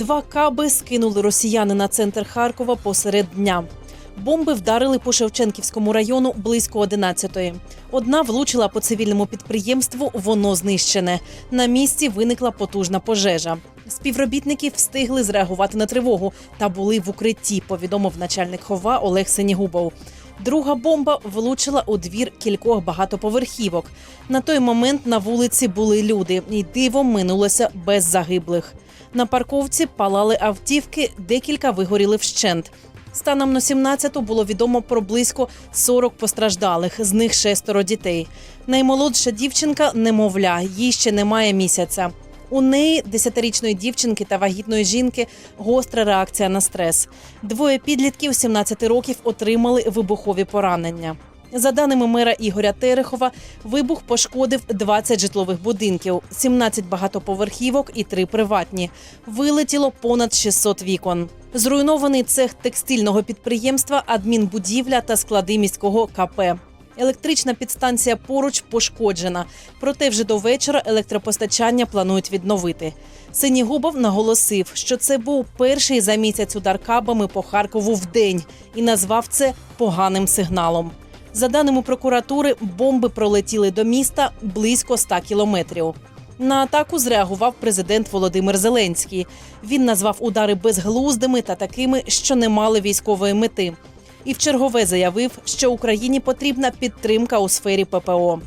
Два каби скинули росіяни на центр Харкова посеред дня. Бомби вдарили по Шевченківському району близько 11-ї. Одна влучила по цивільному підприємству, воно знищене. На місці виникла потужна пожежа. Співробітники встигли зреагувати на тривогу та були в укритті, повідомив начальник хова Олег Сенігубов. Друга бомба влучила у двір кількох багатоповерхівок. На той момент на вулиці були люди, і дивом минулося без загиблих. На парковці палали автівки, декілька вигоріли вщент. Станом на 17-ту було відомо про близько 40 постраждалих, з них шестеро дітей. Наймолодша дівчинка немовля, їй ще немає місяця. У неї, десятирічної дівчинки та вагітної жінки, гостра реакція на стрес. Двоє підлітків 17 років отримали вибухові поранення. За даними мера Ігоря Терехова, вибух пошкодив 20 житлових будинків, 17 багатоповерхівок і 3 приватні. Вилетіло понад 600 вікон. Зруйнований цех текстильного підприємства, адмінбудівля та склади міського КП. Електрична підстанція поруч пошкоджена, проте вже до вечора електропостачання планують відновити. Синігубов наголосив, що це був перший за місяць удар кабами по Харкову в день і назвав це поганим сигналом. За даними прокуратури, бомби пролетіли до міста близько 100 кілометрів. На атаку зреагував президент Володимир Зеленський. Він назвав удари безглуздими та такими, що не мали військової мети. І в чергове заявив, що Україні потрібна підтримка у сфері ППО.